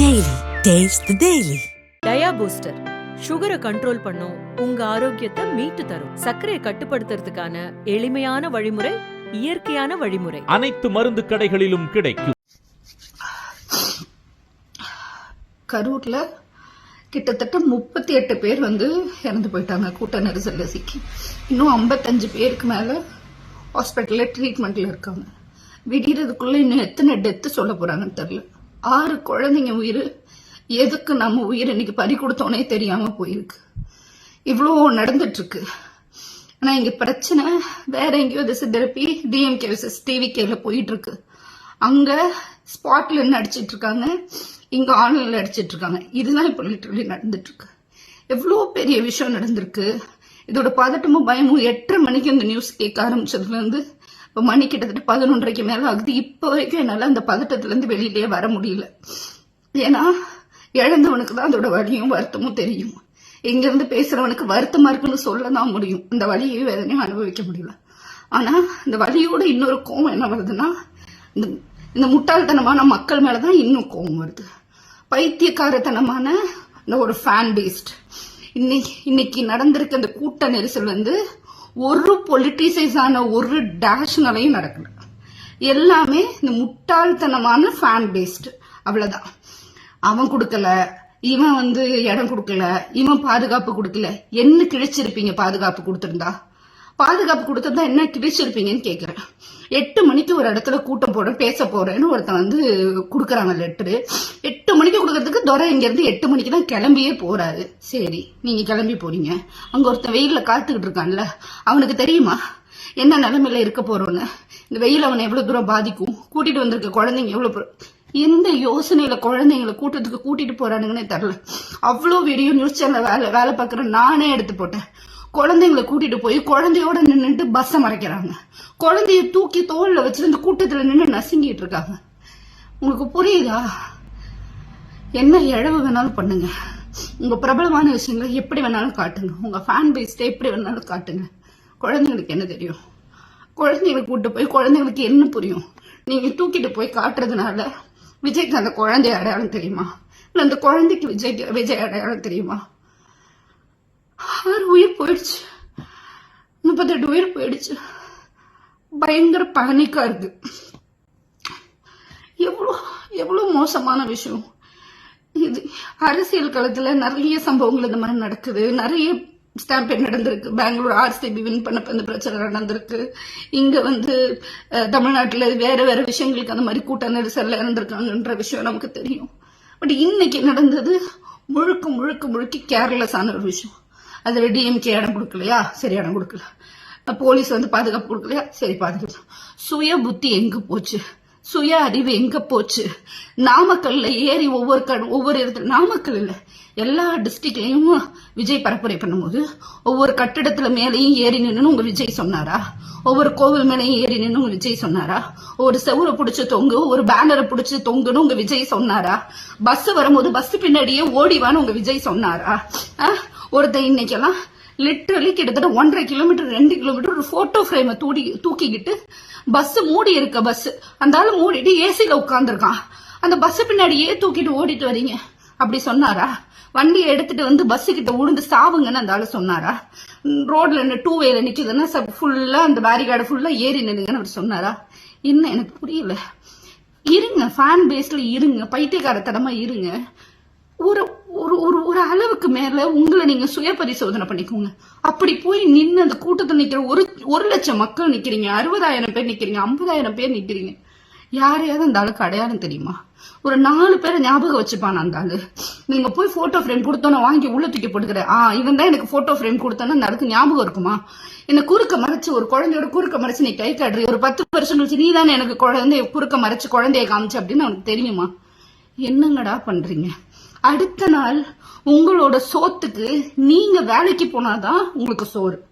Daily. Taste the Daily. Dia booster சுகரை control பண்ணும் உங்க ஆரோக்கியத்தை மீட்டு தரும். சர்க்கரையை கட்டுப்படுத்துறதுக்கான எளிமையான வழிமுறை இயற்கையான வழிமுறை. அனைத்து மருந்து கடைகளிலும் கிடைக்கும். கரூர்ல கிட்டத்தட்ட முப்பத்தி எட்டு பேர் வந்து இறந்து போயிட்டாங்க கூட்ட நெரிசல்ல சிக்கி. இன்னும் ஐம்பத்தஞ்சு பேருக்கு மேல ஹாஸ்பிட்டல்ல ட்ரீட்மெண்ட்ல இருக்காங்க. விடியறதுக்குள்ள இன்னும் எத்தனை டெத்து சொல்ல போறாங்கன்னு தெரியல. ஆறு குழந்தைங்க உயிர். எதுக்கு நம்ம உயிர் இன்னைக்கு பறி கொடுத்தோன்னே தெரியாம போயிருக்கு. இவ்வளோ நடந்துட்டு இருக்கு ஆனா இங்க பிரச்சனை வேற எங்கேயோ திசை திருப்பி டிஎம்கே விசஸ் டிவிகேல போயிட்டு இருக்கு அங்க ஸ்பாட்ல நடிச்சிட்டு இருக்காங்க இங்க ஆன்லைன்ல அடிச்சிட்டு இருக்காங்க இதுதான் இப்ப லிட்டரலி நடந்துட்டு இருக்கு எவ்வளோ பெரிய விஷயம் நடந்திருக்கு. இதோட பதட்டமும் பயமும் எட்டரை மணிக்கு இந்த நியூஸ் கேட்க ஆரம்பிச்சதுல இருந்து இப்போ மணி கிட்டத்தட்ட பதினொன்றரைக்கு மேலே ஆகுது. இப்போ வரைக்கும் என்னால் அந்த பதட்டத்துலேருந்து வெளியிலேயே வர முடியல. ஏன்னா இழந்தவனுக்கு தான் அதோட வழியும் வருத்தமும் தெரியும். இங்கேருந்து பேசுகிறவனுக்கு வருத்தமாக இருக்குன்னு சொல்ல தான் முடியும் இந்த வழியை வேதனையும் அனுபவிக்க முடியல. ஆனால் இந்த வழியோட இன்னொரு கோவம் என்ன வருதுன்னா இந்த இந்த முட்டாள்தனமான மக்கள் மேலே தான் இன்னும் கோவம் வருது. பைத்தியக்காரத்தனமான இந்த ஒரு ஃபேன் பேஸ்ட் இன்னைக்கு இன்னைக்கு நடந்திருக்க இந்த கூட்ட நெரிசல் வந்து ஒரு பொலிட்டிசைஸான ஒரு டேஷனலையும் நடக்கல எல்லாமே இந்த முட்டாள்தனமான ஃபேன் பேஸ்டு அவ்வளவுதான். அவன் கொடுக்கல இவன் வந்து இடம் கொடுக்கல இவன் பாதுகாப்பு கொடுக்கல என்ன கிழிச்சிருப்பீங்க பாதுகாப்பு கொடுத்துருந்தா? பாதுகாப்பு கொடுத்திருந்தா என்ன கிடைச்சிருப்பீங்கன்னு கேட்குறேன் எட்டு மணிக்கு ஒரு இடத்துல கூட்டம் போடுறேன் பேச போறேன்னு ஒருத்தன் வந்து கொடுக்குறாங்க லெட்டரு எட்டு மணிக்கு கொடுக்கறதுக்கு துரை இங்கேருந்து எட்டு மணிக்கு தான் கிளம்பியே போறாரு. சரி நீங்க கிளம்பி போறீங்க. அங்க ஒருத்தன் வெயிலில் காத்துக்கிட்டு இருக்கான்ல அவனுக்கு தெரியுமா? என்ன நிலைமையில இருக்க போறோன்னு? இந்த வெயில் அவனை எவ்வளவு தூரம் பாதிக்கும்? கூட்டிட்டு வந்திருக்க குழந்தைங்க எவ்வளவு எந்த யோசனையில குழந்தைங்களை கூட்டத்துக்கு கூட்டிட்டு போறானுங்கன்னே தெரில அவ்வளோ வீடியோ நியூஸ் சேனல் வேலை வேலை பார்க்குற நானே எடுத்து போட்டேன். குழந்தைங்களை கூட்டிட்டு போய் குழந்தையோட நின்றுட்டு பஸ்ஸை மறைக்கிறாங்க. குழந்தைய தூக்கி தோல்ல வச்சுட்டு இந்த கூட்டத்துல நின்று நசுங்கிட்டு இருக்காங்க. உங்களுக்கு புரியுதா? என்ன இழவு வேணாலும் பண்ணுங்க. உங்க பிரபலமான விஷயங்களை எப்படி வேணாலும் காட்டுங்க. உங்க ஃபேன் பேஸ்ட எப்படி வேணாலும் காட்டுங்க. குழந்தைங்களுக்கு என்ன தெரியும்? குழந்தைங்களை கூட்டு போய் குழந்தைங்களுக்கு என்ன புரியும்? நீங்க தூக்கிட்டு போய் காட்டுறதுனால விஜய்க்கு அந்த குழந்தை அடையாளம் தெரியுமா? இல்ல அந்த குழந்தைக்கு விஜய் விஜய் அடையாளம் தெரியுமா? ஆறு உயிர் போயிடுச்சு. முப்பத்தெட்டு உயிர் போயிடுச்சு. பயங்கர பனிக்கா இருக்கு. எவ்வளோ எவ்வளோ மோசமான விஷயம். இது அரசியல் காலத்தில் நிறைய சம்பவங்கள் இந்த மாதிரி நடக்குது. நிறைய ஸ்டாம்பேட் நடந்திருக்கு. பெங்களூர் ஆர்சிபி வின் பண்ணப்ப இந்த பிரச்சனை நடந்திருக்கு. இங்க வந்து தமிழ்நாட்டில் வேற வேற விஷயங்களுக்கு அந்த மாதிரி கூட்ட நெரிசல்ல இறந்துருக்காங்கன்ற விஷயம் நமக்கு தெரியும். பட் இன்னைக்கு நடந்தது முழுக்க முழுக்க முழுக்க கேர்லெஸ்ஸான ஒரு விஷயம். அதில் டிஎம்கே இடம் கொடுக்கலையா? சரி இடம் கொடுக்கல. போலீஸ் வந்து பாதுகாப்பு கொடுக்கலையா? சரி பாதுகாப்பு. சுய புத்தி எங்க போச்சு? சுய அறிவு எங்க போச்சு? நாமக்கல்ல ஏறி ஒவ்வொரு கண் ஒவ்வொரு இடத்துல நாமக்கல் இல்லை. எல்லா டிஸ்ட்ரிக்ட்லையும் விஜய் பரப்புரை பண்ணும்போது ஒவ்வொரு கட்டிடத்துல மேலேயும் ஏறி நின்றுன்னு உங்க விஜய் சொன்னாரா? ஒவ்வொரு கோவில் மேலேயும் ஏறி நின்று உங்க விஜய் சொன்னாரா? ஒரு செவுரை பிடிச்சி தொங்கு ஒரு பேனரை பிடிச்சி தொங்குன்னு உங்க விஜய் சொன்னாரா? பஸ் வரும்போது பஸ் பின்னாடியே ஓடிவான்னு உங்க விஜய் சொன்னாரா? ஒருத்தன் இன்னைக்கெல்லாம் லிட்ரலி கிட்டத்தட்ட ஒன்றரை கிலோமீட்டர் ரெண்டு கிலோமீட்டர் ஒரு போட்டோ ஃப்ரேமை தூடி தூக்கிக்கிட்டு பஸ் மூடி இருக்க பஸ் அந்த ஆள் மூடிட்டு ஏசில உட்காந்துருக்கான் அந்த பஸ் பின்னாடியே தூக்கிட்டு ஓடிட்டு வரீங்க. அப்படி சொன்னாரா? வண்டியை எடுத்துட்டு வந்து பஸ் கிட்ட உளுந்து சாவுங்கன்னு அந்த ஆளு சொன்னாரா ரோட்ல நின்று டூ வேல நிக்குதுன்னா ஃபுல்லா அந்த பேரிகார்டு ஃபுல்லா ஏறி நின்னுங்கன்னு அவர் சொன்னாரா? என்ன எனக்கு புரியல. இருங்க ஃபேன் பேஸ்ல இருங்க பைத்தியக்காரத்தனமா இருங்க. ஒரு ஒரு ஒரு ஒரு அளவுக்கு மேல உங்களை நீங்க சுய பரிசோதனை பண்ணிக்கோங்க. அப்படி போய் நின்று அந்த கூட்டத்தில் நிக்கிற ஒரு ஒரு லட்சம் மக்கள் நிக்கிறீங்க அறுபதாயிரம் பேர் நிக்கிறீங்க ஐம்பதாயிரம் பேர் நிக்கிறீங்க. யாரையாவது அந்த ஆளுக்கு அடையாளம் தெரியுமா? ஒரு நாலு பேரை ஞாபகம் வச்சுப்பான் அந்த ஆளு. நீங்க போய் போட்டோ ஃப்ரேம் கொடுத்தோன்னு வாங்கி உள்ள தூக்கி போட்டுக்கிற ஆ இவன் தான் எனக்கு போட்டோ ஃப்ரேம் கொடுத்தானே அந்த ஆளுக்கு ஞாபகம் இருக்குமா? என்ன குறுக்க மறைச்சு ஒரு குழந்தையோட குறுக்க மறைச்சு நீ கை காட்டுறீ ஒரு பத்து வருஷம் கழிச்சு நீ தானே எனக்கு குழந்தைய குறுக்க மறைச்சு குழந்தைய காமிச்சு அப்படின்னு அவனுக்கு தெரியுமா? என்னங்கடா பண்றீங்க? அடுத்த நாள் உங்களோட சோத்துக்கு நீங்க வேலைக்கு போனாதான் உங்களுக்கு சோறு.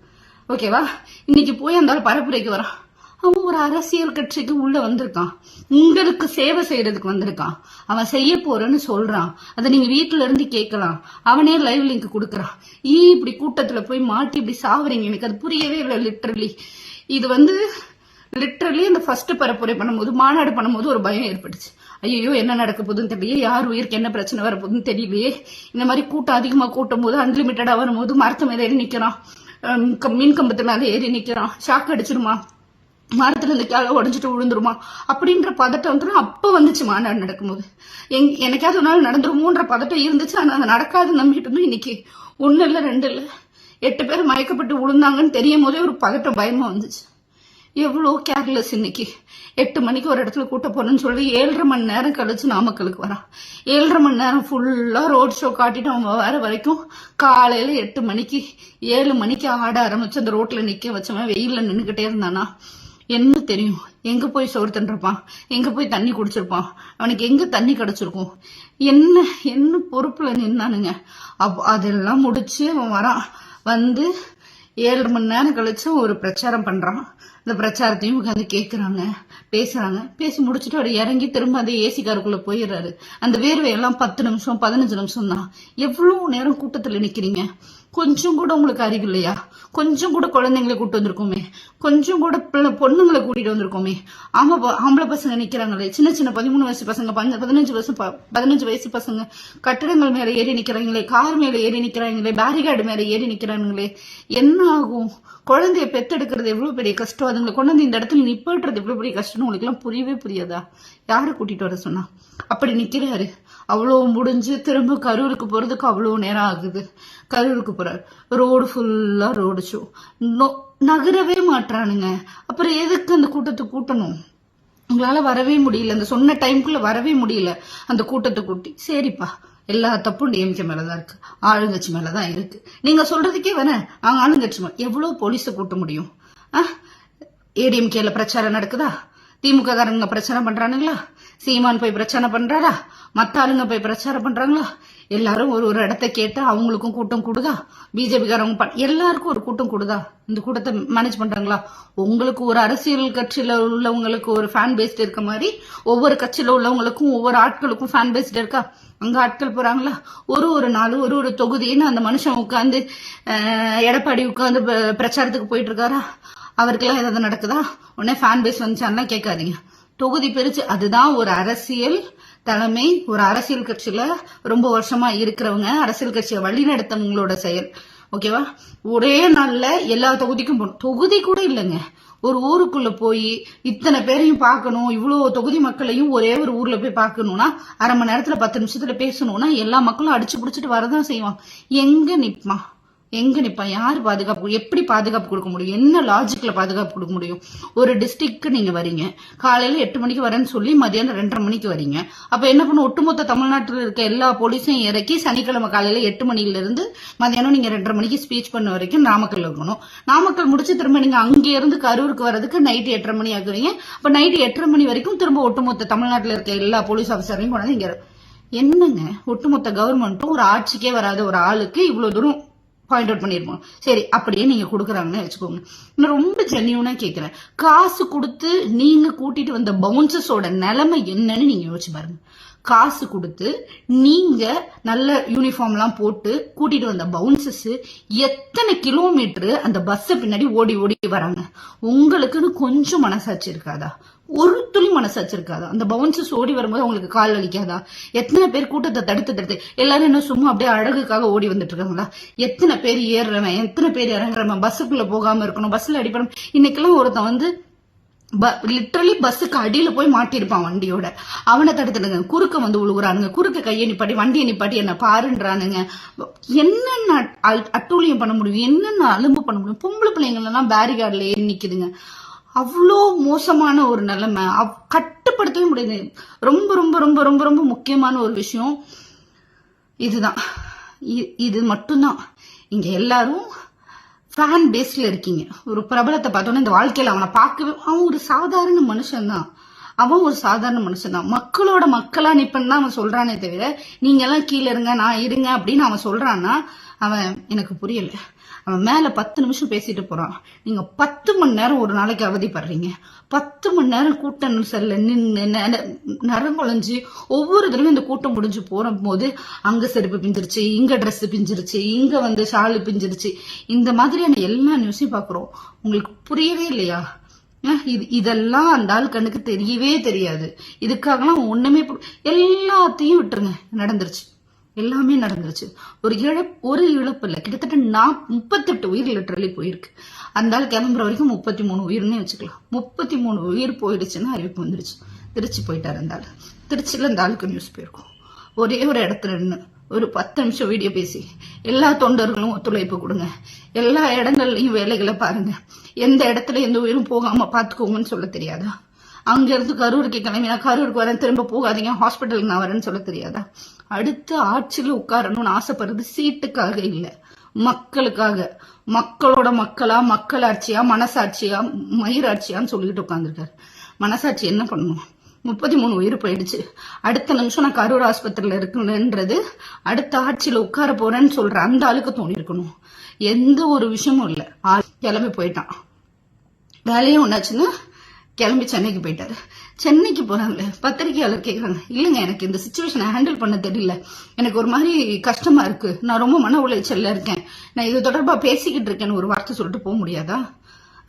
ஓகேவா? இன்னைக்கு போய் அந்த பரப்புரைக்கு வரான். அவன் ஒரு அரசியல் கட்சிக்கு உள்ள வந்திருக்கான். உங்களுக்கு சேவை செய்யறதுக்கு வந்திருக்கான். அவன் செய்ய போறேன்னு சொல்றான். அதை நீங்க வீட்டுல இருந்து கேட்கலாம். அவனே லைவ் லிங்க் கொடுக்குறான். ஏன் இப்படி கூட்டத்துல போய் மாட்டி இப்படி சாவறீங்க? எனக்கு அது புரியவே இல்லை லிட்டரலி இது வந்து லிட்டரலி அந்த ஃபர்ஸ்ட் பரப்புரை பண்ணும்போது மாநாடு பண்ணும்போது ஒரு பயம் ஏற்பட்டுச்சு. ஐயோ என்ன நடக்க போகுதுன்னு தெரியலையே. யார் உயிருக்கு என்ன பிரச்சனை வர போகுதுன்னு தெரியலையே. இந்த மாதிரி கூட்டம் அதிகமா கூட்டும் போது அன்லிமிட்டடா வரும்போது மரத்து மேல ஏறி நிக்கிறான். மீன் க- கம்பத்து மேல ஏறி நிக்கிறான். ஷாக் அடிச்சிருமா? மரத்துல இருந்து கிளை உடஞ்சிட்டு விழுந்துருமா? அப்படின்ற பதட்டம் வந்து அப்ப வந்துச்சு மாநாடு நடக்கும்போது. எங் எனக்காவது ஒரு நாள் நடந்துருமோன்ற பதட்டம் இருந்துச்சு. ஆனா அது நடக்காது நம்பிட்டு இருந்தோம். இன்னைக்கு ஒண்ணு இல்ல ரெண்டு இல்ல எட்டு பேர் மயக்கப்பட்டு விழுந்தாங்கன்னு தெரியும் போதே ஒரு பதட்டம் பயமா வந்துச்சு. எவ்வளோ கேர்லெஸ் இன்னைக்கு. எட்டு மணிக்கு ஒரு இடத்துல கூட்ட போறேன்னு சொல்லி ஏழரை மணி நேரம் கழிச்சு நாமக்கலுக்கு வரான். ஏழரை மணி நேரம் ஃபுல்லாக ரோட் ஷோ காட்டிட்டு அவன் வர வரைக்கும் காலையில எட்டு மணிக்கு ஏழு மணிக்கு ஆட ஆரம்பிச்சு அந்த ரோட்ல நிக்க வச்சவன் வெயிலில் நின்றுக்கிட்டே இருந்தானா? என்ன தெரியும்? எங்க போய் சோறு தின்றுப்பான்? எங்க போய் தண்ணி குடிச்சிருப்பான்? அவனுக்கு எங்க தண்ணி கிடைச்சிருக்கும்? என்ன என்ன பொறுப்புல நின்னானுங்க? அப் அதெல்லாம் முடிச்சு அவன் வரான். வந்து ஏழு மணி நேரம் கழிச்சு ஒரு பிரச்சாரம் பண்றான். இந்த பிரச்சாரத்தையும் உட்காந்து கேட்கறாங்க பேசுறாங்க. பேசி முடிச்சுட்டு அவர் இறங்கி திரும்ப அந்த ஏசி காருக்குள்ள போயிடுறாரு. அந்த வேர்வையெல்லாம் பத்து நிமிஷம் பதினஞ்சு நிமிஷம் தான் எவ்வளவு நேரம் கூட்டத்துல நிக்கிறீங்க? கொஞ்சம் கூட உங்களுக்கு அறிவு இல்லையா? கொஞ்சம் கூட குழந்தைங்களை கூட்டு வந்திருக்கோமே. கொஞ்சம் கூட பிள்ளை பொண்ணுங்களை கூட்டிட்டு வந்திருக்கோமே. ஆமா ஆம்பளை பசங்க நிக்கிறாங்களே. சின்ன சின்ன பதிமூணு வயசு பசங்க பஞ்ச- பதினஞ்சு வயசு ப- பதினஞ்சு வயசு பசங்க கட்டிடங்கள் மேல ஏறி நிக்கிறாங்களே கார் மேல ஏறி நிக்கிறாங்களே பேரிகார்டு மேல ஏறி நிக்கிறாங்களே. என்ன ஆகும்? குழந்தைய பெத்தெடுக்கிறது எவ்வளவு பெரிய கஷ்டம்? அதுங்களை கொண்டு வந்து இந்த இடத்துல நிப்பாட்டுறது எவ்வளவு பெரிய கஷ்டம்னு உங்களுக்கு எல்லாம் புரியவே புரியாதா? யாரை கூட்டிட்டு வர சொன்னா? அப்படி நிக்கிறாரு. அவ்வளோ முடிஞ்சு திரும்ப கரூருக்கு போறதுக்கு அவ்வளோ நேரம் ஆகுது. கரூருக்கு போறாரு. ரோடு ஃபுல்லா ரோடு ஷோ நகரவே மாட்றானுங்க. அப்புறம் எதுக்கு அந்த கூட்டத்தை கூட்டணும்? உங்களால வரவே முடியல. அந்த சொன்ன டைம்குள்ள வரவே முடியல. அந்த கூட்டத்தை கூட்டி. சரிப்பா. எல்லா தப்பும் டிஎம்கே மேலதான் இருக்கு. ஆளுங்கட்சி மேலதான் இருக்கு. நீங்க சொல்றதுக்கே வேணா அவங்க ஆளுங்கட்சி மேல எவ்வளவு போலீஸை கூட்ட முடியும்? ஏடிஎம்கேல பிரச்சாரம் நடக்குதா? திமுக காரங்க பிரச்சனை பண்றானுங்களா? சீமான் போய் பிரச்சனை பண்றாரா? மத்த ஆளுங்க போய் பிரச்சாரம் பண்றாங்களா? எல்லாரும் ஒரு ஒரு இடத்த கேட்டு அவங்களுக்கும் கூட்டம் கூடுதா? பிஜேபி காரங்க பண்- எல்லாருக்கும் ஒரு கூட்டம் கூடுதா? இந்த கூட்டத்தை மேனேஜ் பண்றாங்களா? உங்களுக்கு ஒரு அரசியல் கட்சியில உள்ளவங்களுக்கு ஒரு ஃபேன் பேஸ்ட் இருக்க மாதிரி ஒவ்வொரு கட்சியில உள்ளவங்களுக்கும் ஒவ்வொரு ஆட்களுக்கும் ஃபேன் பேஸ்ட் இருக்கா? அங்க ஆட்கள் போறாங்களா? ஒரு ஒரு நாள் ஒரு ஒரு தொகுதின்னு அந்த மனுஷன் உட்காந்து எடப்பாடி உட்காந்து பிரச்சாரத்துக்கு போயிட்டு இருக்காரா? அவருக்கெல்லாம் ஏதாவது நடக்குதா? உடனே ஃபேன் பேஸ் வந்துச்சான்னா கேட்காதீங்க. தொகுதி பிரிச்சு அதுதான் ஒரு அரசியல் தலைமை ஒரு அரசியல் கட்சியில ரொம்ப வருஷமா இருக்கிறவங்க அரசியல் கட்சியை வழிநடத்தவங்களோட செயல். ஓகேவா ஒரே நாள்ல எல்லா தொகுதிக்கும் போகணும். தொகுதி கூட இல்லைங்க. ஒரு ஊருக்குள்ள போய் இத்தனை பேரையும் பார்க்கணும் இவ்வளோ தொகுதி மக்களையும் ஒரே ஒரு ஊர்ல போய் பார்க்கணும்னா அரை மணி நேரத்துல பத்து நிமிஷத்துல பேசணும்னா எல்லா மக்களும் அடிச்சு பிடிச்சிட்டு வரதான் செய்வான் எங்க நிப்பான் எங்க நிப்பான் யார் பாதுகாப்பு எப்படி பாதுகாப்பு கொடுக்க முடியும்? என்ன லாஜிக்ல பாதுகாப்பு கொடுக்க முடியும்? ஒரு டிஸ்ட்ரிக்ட்க்கு நீங்க வரீங்க. காலையில எட்டு மணிக்கு வரேன்னு சொல்லி மதியானம் ரெண்டரை மணிக்கு வரீங்க. அப்ப என்ன பண்ணும்? ஒட்டுமொத்த தமிழ்நாட்டில் இருக்க எல்லா போலீஸையும் இறக்கி சனிக்கிழமை காலையில எட்டு மணில இருந்து மதியானம் நீங்க ரெண்டரை மணிக்கு ஸ்பீச் பண்ண வரைக்கும் நாமக்கல் இருக்கணும். நாமக்கல் முடிச்சு திரும்ப நீங்க அங்கே இருந்து கரூருக்கு வர்றதுக்கு நைட்டு எட்டரை மணி ஆகுவீங்க அப்ப நைட்டு எட்டரை மணி வரைக்கும் திரும்ப ஒட்டுமொத்த தமிழ்நாட்டில் இருக்க எல்லா போலீஸ் ஆஃபீஸரையும் கொண்டாந்து இங்க என்னங்க? ஒட்டுமொத்த கவர்மெண்ட்டும் ஒரு ஆட்சிக்கே வராத ஒரு ஆளுக்கு இவ்வளவு தூரம் பாயிண்ட் அவுட் பண்ணிருப்போம். சரி அப்படியே நீங்க கொடுக்குறாங்கன்னு வச்சுக்கோங்க. நான் ரொம்ப ஜென்யூனா கேட்குறேன் காசு கொடுத்து நீங்க கூட்டிட்டு வந்த பவுன்சஸோட நிலைமை என்னன்னு நீங்க யோசிச்சு பாருங்க. காசு கொடுத்து நீங்க நல்ல யூனிஃபார்ம்லாம் போட்டு கூட்டிட்டு வந்த பவுன்சஸ் எத்தனை கிலோமீட்டர் அந்த பஸ்ஸை பின்னாடி ஓடி ஓடி வராங்க? உங்களுக்குன்னு கொஞ்சம் மனசாட்சி இருக்காதா? ஒரு துளி மனசு இருக்காதா அந்த பவுன்சஸ் ஓடி வரும்போது அவங்களுக்கு கால் வலிக்காதா? எத்தனை பேர் கூட்டத்தை தடுத்து தடுத்து. எல்லாரும் என்ன சும்மா அப்படியே அழகுக்காக ஓடி வந்துட்டு இருக்காங்களா எத்தனை பேர் ஏறுறவன் எத்தனை பேர் இறங்குறவன்? பஸ்ஸுக்குள்ள போகாம இருக்கணும் பஸ்ல அடிப்படும் இன்னைக்கெல்லாம் ஒருத்தன் வந்து லிட்ரலி பஸ்ஸுக்கு அடியில போய் மாட்டியிருப்பான் வண்டியோட. அவனை தடுத்துடுங்க. குறுக்க வந்து உழுகுறானுங்க. குறுக்க கையை நிப்பாட்டி வண்டியை நிப்பாட்டி என்ன பாருன்றானுங்க. என்னென்ன அட்டூழியம் பண்ண முடியும்? என்னென்ன அலும்பு பண்ண முடியும்? பொம்பளை பிள்ளைங்க பேரிகார்டில் பேரிகார்ட்ல ஏறி நிக்குதுங்க. அவ்வளோ மோசமான ஒரு நிலைமை. அவ்- கட்டுப்படுத்தவே முடியாது. ரொம்ப ரொம்ப ரொம்ப ரொம்ப ரொம்ப முக்கியமான ஒரு விஷயம் இதுதான். இ- இது மட்டும்தான். இங்கே எல்லாரும் ஃபேன் பேஸில் இருக்கீங்க. ஒரு பிரபலத்தை பார்த்தோன்னே இந்த வாழ்க்கையில் அவனை பார்க்கவே அவன் ஒரு சாதாரண மனுஷன்தான். அவன் ஒரு சாதாரண மனுஷன்தான் மக்களோட மக்களா நிப்பன்னு தான் அவன் சொல்றானே தவிர நீங்க எல்லாம் கீழே இருங்க நான் இருங்க அப்படின்னு அவன் சொல்றான்னா அவன் எனக்கு புரியல. அவன் மேல பத்து நிமிஷம் பேசிட்டு போறான். நீங்க பத்து மணி நேரம் ஒரு நாளைக்கு அவதிப்படுறீங்க. பத்து மணி நேரம் கூட்ட நெரிசல்ல நின்று நரங்குழஞ்சு ஒவ்வொரு தடவையும் இந்த கூட்டம் முடிஞ்சு போற போது அங்க செருப்பு பிஞ்சிருச்சு இங்க ட்ரெஸ் பிஞ்சிருச்சு இங்க வந்து ஷாலு பிஞ்சிருச்சு. இந்த மாதிரியான எல்லா நியூஸையும் பாக்குறோம். உங்களுக்கு புரியவே இல்லையா? இது இதெல்லாம் அந்த ஆள் கண்ணுக்கு தெரியவே தெரியாது. இதுக்காகலாம் ஒண்ணுமே எல்லாத்தையும் விட்டுருங்க. நடந்துருச்சு. எல்லாமே நடந்துருச்சு. ஒரு இழப்பு ஒரு இழப்பு இல்லை கிட்டத்தட்ட நான் முப்பத்தெட்டு உயிர் லிட்டரலி போயிருக்கு. அந்த ஆள் கிளம்புற வரைக்கும் முப்பத்தி மூணு உயிர்னே வச்சுக்கலாம். முப்பத்தி மூணு உயிர் போயிடுச்சுன்னா அறிவிப்பு வந்துருச்சு. திருச்சி போயிட்டாரு அந்த ஆள். திருச்சியில் அந்த ஆளுக்கு நியூஸ் போயிருக்கும். ஒரே ஒரு இடத்துல நின்று ஒரு பத்து நிமிஷம் வீடியோ பேசி எல்லா தொண்டர்களும் ஒத்துழைப்பு கொடுங்க. எல்லா இடங்கள்லையும் வேலைகளை பாருங்க. எந்த இடத்துல எந்த உயிரும் போகாம பாத்துக்கோங்கன்னு சொல்ல தெரியாதா? அங்கேருந்து கரூருக்கு கிளம்பினா கரூருக்கு வரேன் திரும்ப போகாதீங்க ஹாஸ்பிட்டலுக்கு நான் வரேன்னு சொல்ல தெரியாதா? அடுத்து ஆட்சியில் உட்காரணும்னு ஆசைப்படுறது சீட்டுக்காக இல்லை மக்களுக்காக. மக்களோட மக்களா மக்களாட்சியா மனசாட்சியா மயிராட்சியான்னு சொல்லிட்டு உட்காந்துருக்காரு மனசாட்சி என்ன பண்ணுவோம் முப்பத்தி மூணு உயிர் போயிடுச்சு. அடுத்த நிமிஷம் நான் கரூர் ஆஸ்பத்திரியில் இருக்கணுன்றது அடுத்த ஆட்சியில் உட்கார போறேன்னு சொல்ற அந்த ஆளுக்கு தோணி இருக்கணும். எந்த ஒரு விஷயமும் இல்லை. ஆள் கிளம்பி போயிட்டான். வேலையும் ஒன்றாச்சுன்னா கிளம்பி சென்னைக்கு போயிட்டாரு. சென்னைக்கு போறாங்களே பத்திரிகையாளர் கேட்குறாங்க இல்லைங்க எனக்கு இந்த சுச்சுவேஷனை ஹேண்டில் பண்ண தெரியல. எனக்கு ஒரு மாதிரி கஷ்டமா இருக்கு. நான் ரொம்ப மன உளைச்சல்ல இருக்கேன். நான் இது தொடர்பாக பேசிக்கிட்டு இருக்கேன்னு ஒரு வார்த்தை சொல்லிட்டு போக முடியாதா?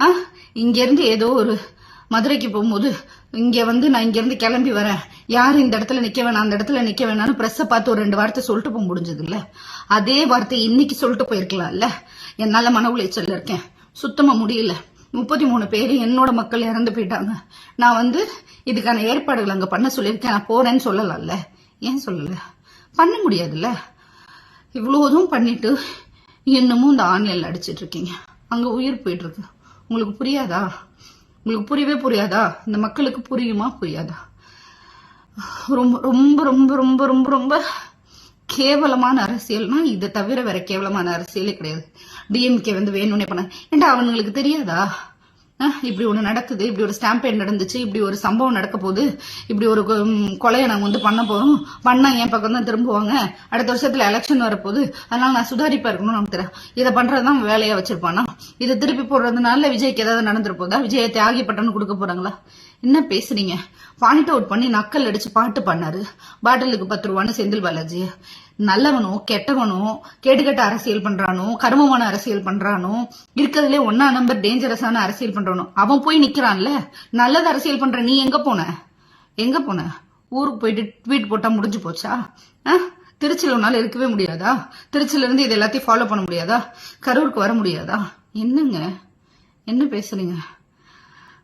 ஆ? இங்கேருந்து ஏதோ ஒரு மதுரைக்கு போகும்போது இங்க வந்து நான் இங்கேருந்து கிளம்பி வரேன். யார் இந்த இடத்துல நிக்க வேணாம் அந்த இடத்துல நிக்க வேணாம்னு பிரஸ்ஸ பார்த்து ஒரு ரெண்டு வார்த்தை சொல்லிட்டு போக முடிஞ்சது இல்ல அதே வார்த்தை இன்னைக்கு சொல்லிட்டு போயிருக்கலாம்ல? என்னால மன உளைச்சல் இருக்கேன். சுத்தமா முடியல. முப்பத்தி மூணு பேர் என்னோட மக்கள் இறந்து போயிட்டாங்க. நான் வந்து இதுக்கான ஏற்பாடுகள் அங்க பண்ண சொல்லியிருக்கேன். நான் போறேன்னு சொல்லலாம்ல? ஏன் சொல்லல? பண்ண முடியாதுல்ல? இவ்வளோதும் பண்ணிட்டு இன்னமும் இந்த ஆன்லைன்ல அடிச்சிட்டு இருக்கீங்க. அங்க உயிர் போயிட்டு இருக்கு. உங்களுக்கு புரியாதா? உங்களுக்கு புரியவே புரியாதா? இந்த மக்களுக்கு புரியுமா? புரியாதா? ரொம்ப ரொம்ப ரொம்ப ரொம்ப ரொம்ப ரொம்ப கேவலமான அரசியல்னா இதை தவிர வேற கேவலமான அரசியலே கிடையாது. டிஎம்கே வந்து வேணும்னே பண்ண ஏன்டா அவனுங்களுக்கு தெரியாதா? இப்படி ஒன்று நடக்குது இப்படி ஒரு ஸ்டாம்பேட் நடந்துச்சு இப்படி ஒரு சம்பவம் நடக்க போகுது இப்படி ஒரு கொலையை நாங்கள் வந்து பண்ண போகிறோம் பண்ணால் என் பக்கம் தான் திரும்புவாங்க. அடுத்த வருஷத்தில் எலெக்ஷன் வரப்போகுது. அதனால நான் சுதாரிப்பா இருக்கணும்னு நமக்கு தெரியும் இதை பண்றதுதான் வேலையாக வச்சுருப்பானா? இதை திருப்பி போடுறதுனால விஜய்க்கு ஏதாவது நடந்துருப்போதா விஜயை விஜய தியாகி பட்டம்னு கொடுக்க போறாங்களா? என்ன பேசுறீங்க? பாயிண்ட் அவுட் பண்ணி நக்கல் அடிச்சு பாட்டு பண்ணாரு பாட்டிலுக்கு பத்து ரூபான்னு செந்தில் பாலாஜி. நல்லவனோ கெட்டவனோ கேடுகட்ட அரசியல் பண்றானோ கருமமான அரசியல் பண்றானோ இருக்கிறதுலே ஒன்னா நம்பர் டேஞ்சரஸான அரசியல் பண்றானோ அவன் போய் நிக்கிறான்ல நல்லது அரசியல் பண்ற நீ எங்க போன? எங்க போன? ஊருக்கு போயிட்டு ட்வீட் போட்டா முடிஞ்சு போச்சா? ஆ? திருச்சியில உன்னால இருக்கவே முடியாதா? திருச்சியில இருந்து இது எல்லாத்தையும் ஃபாலோ பண்ண முடியாதா? கரூருக்கு வர முடியாதா? என்னங்க? என்ன பேசுறீங்க?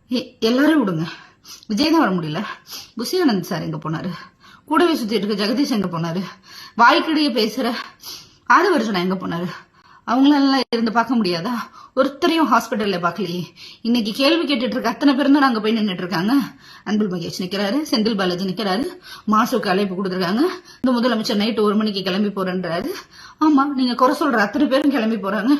எ- எல்லாரும் விடுங்க. விஜய் தான் வர முடியல. புஷியானந்த் சார் எங்க போனாரு? கூடவே சுத்திட்டு இருக்க ஜெகதீஷ் எங்க போனாரு? வாய்க்கிடையே பேசுற ஆதவர்ஜுனா எங்க போனாரு? அவங்களெல்லாம் இருந்து பார்க்க முடியாதா? ஒருத்தரையும் ஹாஸ்பிட்டல்ல பார்க்கலையே. இன்னைக்கு கேள்வி கேட்டுட்டு இருக்க அத்தனை பேரும் தான் அங்க போய் நின்னுட்டு இருக்காங்க. அன்பில் மகேஷ் நிக்கிறாரு செந்தில் பாலாஜி நிக்கிறாரு மாசுக்கு அழைப்பு கொடுத்துருக்காங்க. இந்த முதலமைச்சர் நைட்டு ஒரு மணிக்கு கிளம்பி போறேன்றாரு. ஆமா நீங்க குறை சொல்ற அத்தனை பேரும் கிளம்பி போறாங்க.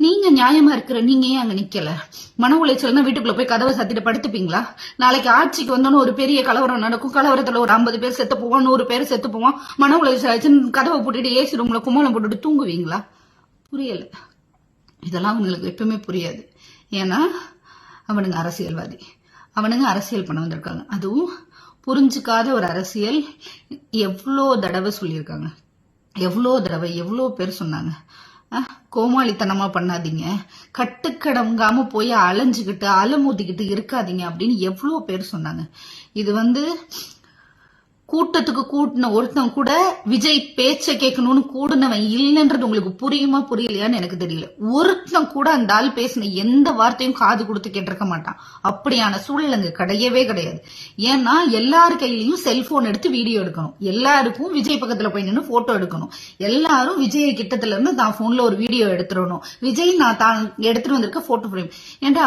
நீங்க நியாயமா இருக்கிற நீங்க ஏன் அங்க நிக்கல? மன உளைச்சல்னா வீட்டுக்குள்ள போய் கதவை சாத்திட்டு படுத்துப்பீங்களா? நாளைக்கு ஆட்சிக்கு வந்தோன்னு ஒரு பெரிய கலவரம் நடக்கும். கலவரத்துல ஒரு ஐம்பது பேர் செத்து போவோம் நூறு பேர் செத்து போவோம். மன உளைச்சல் ஆச்சுன்னு கதவை போட்டுட்டு ஏசி ரூம்ல கும்பலம் போட்டுட்டு தூங்குவீங்களா? புரியல. இதெல்லாம் உங்களுக்கு எப்பவுமே புரியாது. ஏன்னா அவனுங்க அரசியல்வாதி. அவனுங்க அரசியல் பண்ண வந்திருக்காங்க. அதுவும் புரிஞ்சுக்காத ஒரு அரசியல் எவ்வளோ தடவை சொல்லியிருக்காங்க. எவ்வளோ தடவை எவ்வளோ பேர் சொன்னாங்க. கோமாளித்தனமாக கோமாளித்தனமா பண்ணாதீங்க. கட்டுக்கடங்காம போய் அலைஞ்சுக்கிட்டு அலமோதிக்கிட்டு இருக்காதீங்க அப்படின்னு எவ்வளோ பேர் சொன்னாங்க. இது வந்து கூட்டத்துக்கு கூட்டின ஒருத்தன் கூட விஜய் பேச்ச கேட்கணும்னு கூடுனவன் இல்லைன்றது உங்களுக்கு புரியுமா புரியலையான்னு எனக்கு தெரியல. ஒருத்தன் கூட அந்த ஆள் பேசின எந்த வார்த்தையும் காது கொடுத்து கேட்டிருக்க மாட்டான். அப்படியான சூழல் அங்க கிடையவே கிடையாது. ஏன்னா எல்லார் கையிலயும் செல்போன் எடுத்து வீடியோ எடுக்கணும். எல்லாருக்கும் விஜய் பக்கத்துல போய் நின்று போட்டோ எடுக்கணும். எல்லாரும் விஜய் கிட்டத்துல இருந்து தான் போன்ல ஒரு வீடியோ எடுத்துடணும். விஜய் நான் தான் எடுத்துட்டு வந்திருக்க போட்டோ ஃப்ரேம் ஏண்டா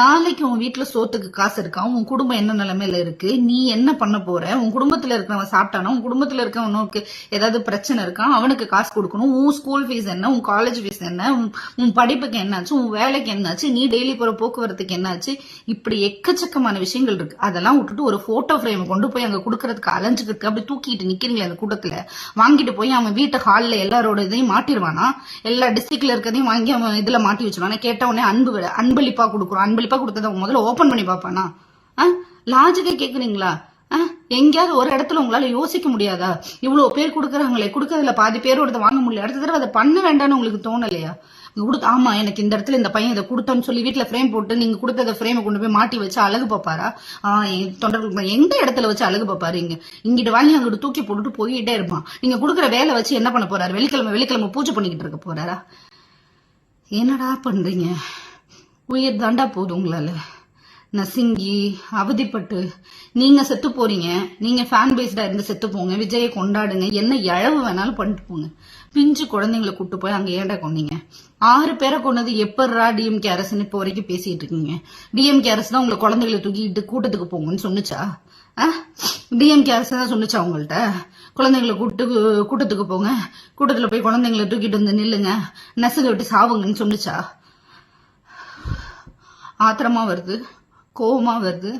நாளைக்கு உன் வீட்டுல சோத்துக்கு காசு இருக்கா? உன் குடும்பம் என்ன நிலைமையில இருக்கு? நீ என்ன பண்ண போற? உன் குடும்பத்துல இருக்கிறவன் சாப்பிட்டானா? உன் குடும்பத்துல இருக்கவனுக்கு ஏதாவது பிரச்சனை இருக்கா? அவனுக்கு காசு கொடுக்கணும். உன் ஸ்கூல் ஃபீஸ் என்ன? உன் காலேஜ் ஃபீஸ் என்ன? உன்- உன் படிப்புக்கு என்னாச்சு? உன் வேலைக்கு என்னாச்சு? நீ டெய்லி போற போக்குவரத்துக்கு என்னாச்சு? இப்படி எக்கச்சக்கமான விஷயங்கள் இருக்கு. அதெல்லாம் விட்டுட்டு ஒரு போட்டோ ஃப்ரேம் கொண்டு போய் அங்க கொடுக்கறதுக்கு அலைஞ்சுக்கிறதுக்கு அப்படி தூக்கிட்டு நிக்கிறீங்களே அந்த கூட்டத்துல. வாங்கிட்டு போய் அவன் வீட்டு ஹால்ல எல்லாரோட இதையும் மாட்டிடுவானா எல்லா டிஸ்ட்ரிக்ட்ல இருக்கிறதையும் வாங்கி அவன் இதுல மாட்டி வச்சிருவானா? கேட்ட உடனே அன்பு அன்பளிப்பா கொடுக்குறோம். அன்பளிப்பா கொடுத்ததை முதல்ல ஓபன் பண்ணி பார்ப்பானா? லாஜிக்கா கேக்குறீங்களா? எங்கேயாவது ஒரு இடத்துல உங்களால யோசிக்க முடியாதா? இவ்வளவு பேர் கொடுக்குறாங்களே கொடுக்கறதுல பாதி பேரோட வாங்க முடியல. அடுத்த தடவை அதை பண்ண வேண்டாம்னு உங்களுக்கு தோணலையா? கொடுத்து ஆமா எனக்கு இந்த இடத்துல இந்த பையன் இதை கொடுத்தோன்னு சொல்லி வீட்டுல ஃப்ரேம் போட்டு நீங்க கொடுத்தத ஃப்ரேமை கொண்டு போய் மாட்டி வச்சு அழகு பார்ப்பாரா? ஆ, தொண்டர்கள் எந்த இடத்துல வச்சு அழகு பார்ப்பாரு இங்க? இங்கிட்டு வாங்கி அங்கிட்டு தூக்கி போட்டுட்டு போயிட்டே இருப்பான். நீங்க கொடுக்குற வேலை வச்சு என்ன பண்ண போறாரு? வெள்ளிக்கிழமை வெள்ளிக்கிழமை பூஜை பண்ணிக்கிட்டு இருக்க போறாரா? என்னடா பண்றீங்க? உயிர் தாண்டா போதும் உங்களால. நசுங்கி அவதிப்பட்டு நீங்க செத்து போறீங்க. நீங்க ஃபேன் பேஸ்டா இருந்து செத்து போங்க. விஜயை கொண்டாடுங்க. என்ன இழவு வேணாலும் பண்ணிட்டு போங்க. பிஞ்சு குழந்தைங்களை கூட்டு போய் அங்க ஏண்டா கொண்டீங்க ஆறு பேரை கொண்டது எப்பட்றா டிஎம்கே அரசுன்னு இப்போ வரைக்கும் பேசிட்டு இருக்கீங்க? டிஎம்கே அரசு தான் உங்களை குழந்தைகளை தூக்கிட்டு கூட்டத்துக்கு போங்கன்னு சொன்னுச்சா? டிஎம்கே அரசு தான் சொன்னுச்சா உங்கள்கிட்ட குழந்தைங்களை கூட்டு கூட்டத்துக்கு போங்க. கூட்டத்துல போய் குழந்தைங்களை தூக்கிட்டு வந்து நில்லுங்க. நெசக விட்டு சாவுங்கன்னு சொன்னுச்சா? ஆத்திரமா வருது. கோவமா வருது.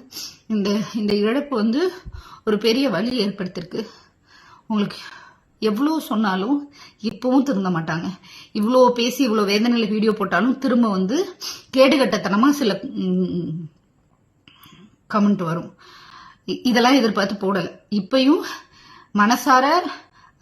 இந்த இந்த இழப்பு வந்து ஒரு பெரிய வலி ஏற்படுத்திருக்கு. உங்களுக்கு எவ்வளோ சொன்னாலும் இப்பவும் திருந்த மாட்டாங்க. இவ்வளோ பேசி இவ்வளோ வேதனையில் வீடியோ போட்டாலும் திரும்ப வந்து கேடுகட்டத்தனமாக சில கமெண்ட் வரும். இதெல்லாம் எதிர்பார்த்து போடலை. இப்பையும் மனசார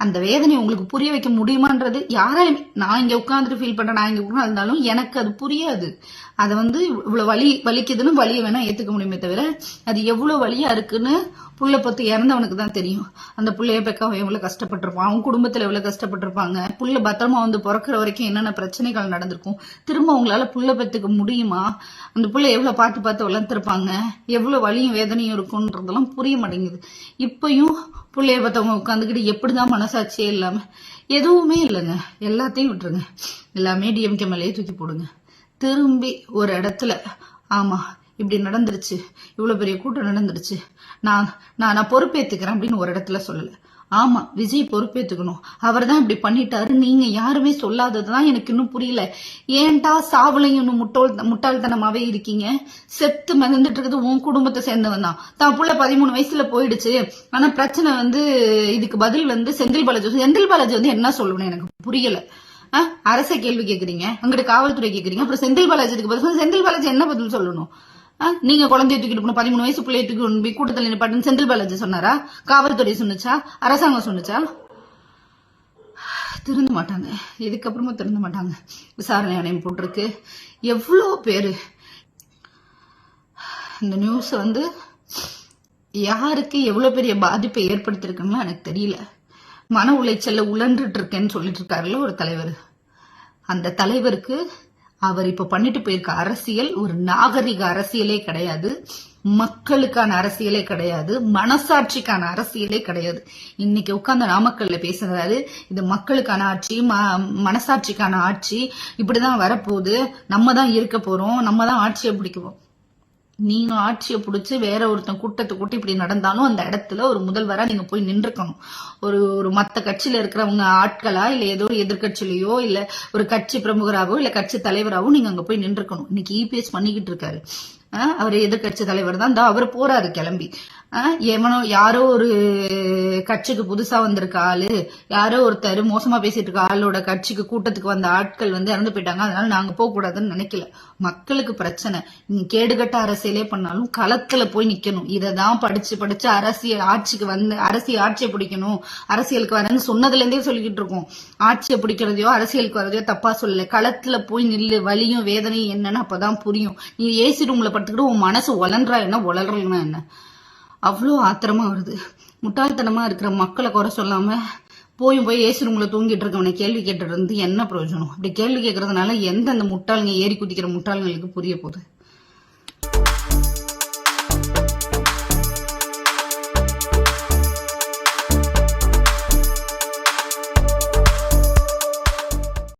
அந்த வேதனையை உங்களுக்கு புரிய வைக்க முடியுமான்றது யாராலுமே நான் இங்க உட்காந்துட்டு ஃபீல் பண்றேன் நான் இங்க இருந்தாலும் எனக்கு அது புரியாது. அதை வந்து இவ்வளவு வலி வலிக்குதுன்னு வலியை வேணா ஏத்துக்க முடியுமே தவிர அது எவ்வளவு வலியா இருக்குன்னு புள்ள பத்து இறந்தவனுக்கு தான் தெரியும். அந்த புள்ளைய பெக்க எவ்வளோ எவ்வளவு கஷ்டப்பட்டிருப்பான். அவன் குடும்பத்துல எவ்வளவு கஷ்டப்பட்டிருப்பாங்க. புள்ள பத்திரமா வந்து பிறக்கிற வரைக்கும் என்னென்ன பிரச்சனைகள் நடந்திருக்கும்? திரும்ப அவங்களால புள்ள பத்துக்க முடியுமா? அந்த புள்ள எவ்வளவு பார்த்து பார்த்து வளர்த்துருப்பாங்க? எவ்வளவு வலியும் வேதனையும் இருக்கும்ன்றதெல்லாம் புரிய மாட்டேங்குது. இப்பயும் புள்ளைய பார்த்தவங்க உட்காந்துக்கிட்டு எப்படிதான் மனசாட்சியே இல்லாம எதுவுமே இல்லைங்க. எல்லாத்தையும் விட்டுருங்க. எல்லாமே டிஎம்கே மேலேயே தூக்கி போடுங்க. திரும்பி ஒரு இடத்துல ஆமா. இப்படி நடந்துருச்சு. இவ்வளவு பெரிய கூட்டம் நடந்துருச்சு. நான் நான் நான் பொறுப்பேத்துக்கிறேன் அப்படின்னு ஒரு இடத்துல சொல்லல. ஆமா விஜய் பொறுப்பேத்துக்கணும். அவர் தான் இப்படி பண்ணிட்டாரு. நீங்க யாருமே சொல்லாததுதான் எனக்கு இன்னும் புரியல. ஏன்டா சாவலையும் இன்னும் முட்டோல் முட்டாள்தனமாவே இருக்கீங்க? செத்து மிதந்துட்டு இருக்குது உன் குடும்பத்தை சேர்ந்தவன் தான். தான் புள்ள பதிமூணு வயசுல போயிடுச்சு. ஆனா பிரச்சனை வந்து இதுக்கு பதில் வந்து செந்தில் பாலாஜி. செந்தில் பாலாஜி வந்து என்ன சொல்லணும் எனக்கு புரியல. அரச கேள்வி கேக்குறீங்க. அங்கிட்டு காவல்துறை கேக்குறீங்க. அப்புறம் செந்தில் பாலாஜி இதுக்கு பதில் செந்தில் பாலாஜி என்ன பதில் சொல்லணும்? நீங்க குழந்தைய தூக்கிட்டு போன பதிமூணு வயசு பிள்ளைய தூக்கி போய் கூட்டத்தில் நிப்பாட்டுன்னு செந்தில் பாலாஜி சொன்னாரா? காவல்துறை சொன்னுச்சா? அரசாங்கம் சொன்னுச்சா? திருந்த மாட்டாங்க. இதுக்கப்புறமா திருந்த மாட்டாங்க. விசாரணை ஆணையம் போட்டிருக்கு. எவ்வளோ பேர்? இந்த நியூஸ் வந்து யாருக்கு எவ்வளோ பெரிய பாதிப்பை ஏற்படுத்திருக்குன்னு எனக்கு தெரியல. மன உளைச்சல்ல உழன்றுட்டு இருக்கேன்னு சொல்லிட்டு இருக்காருல்ல ஒரு தலைவர். அந்த தலைவருக்கு அவர் இப்ப பண்ணிட்டு போயிருக்க அரசியல் ஒரு நாகரிக அரசியலே கிடையாது. மக்களுக்கான அரசியலே கிடையாது. மனசாட்சிக்கான அரசியலே கிடையாது. இன்னைக்கு உட்கார்ந்த நாமக்கல்ல பேசுறாரு. இது மக்களுக்கான ஆட்சி ம- மனசாட்சிக்கான ஆட்சி இப்படிதான் வரப்போகுது. நம்ம தான் இருக்க போறோம். நம்ம தான் ஆட்சியை பிடிக்குவோம் நீங்க ஆட்சியை பிடிச்சி வேற ஒருத்தன் கூட்டத்தை கூட்டி இப்படி நடந்தாலும் அந்த இடத்துல ஒரு முதல்வரா நீங்க போய் நின்றுக்கணும். ஒரு ஒரு மத்த கட்சியில இருக்கிறவங்க ஆட்களா இல்ல ஏதோ ஒரு எதிர்கட்சியிலயோ இல்ல ஒரு கட்சி பிரமுகராகவோ இல்ல கட்சி தலைவராகவோ நீங்க அங்க போய் நின்றுக்கணும். இன்னைக்கு இபிஎஸ் பண்ணிக்கிட்டு இருக்காரு. ஆஹ் அவர் எதிர்கட்சி தலைவர் தான். அவர் போறாரு கிளம்பி. எவனோ யாரோ ஒரு கட்சிக்கு புதுசா வந்திருக்க ஆளு யாரோ ஒருத்தர் மோசமா பேசிட்டு இருக்க ஆளோட கட்சிக்கு கூட்டத்துக்கு வந்த ஆட்கள் வந்து இறந்து போயிட்டாங்க. அதனால நாங்க போக கூடாதுன்னு நினைக்கல. மக்களுக்கு பிரச்சனை. நீங்க கேடுகட்ட அரசியலே பண்ணாலும் களத்துல போய் நிக்கணும். இததான் படிச்சு படிச்சு அரசியல் ஆட்சிக்கு வந்து அரசியல் ஆட்சியை பிடிக்கணும். அரசியலுக்கு வரேன்னு சொன்னதுல இருந்தே சொல்லிக்கிட்டு இருக்கோம். ஆட்சியை பிடிக்கிறதையோ அரசியலுக்கு வரதையோ தப்பா சொல்லல. களத்துல போய் நில்லு. வலியும் வேதனையும் என்னன்னு அப்பதான் புரியும். நீ ஏசி ரூம்ல படுத்துக்கிட்டு உன் மனசு உலன்றா என்ன உலறலன்னா என்ன? அவ்வளோ ஆத்திரமா வருது. முட்டாள்தனமா இருக்கிற மக்களை குறை சொல்லாம போயும் போய் ஏசி ரூம்ல தூங்கிட்டு இருக்கவனை கேள்வி கேட்டுட்டு இருந்து என்ன பிரயோஜனம்? அப்படி கேள்வி கேட்கறதுனால எந்தெந்த முட்டாளுங்க ஏறி குதிக்கிற முட்டாளுங்களுக்கு புரிய போகுது.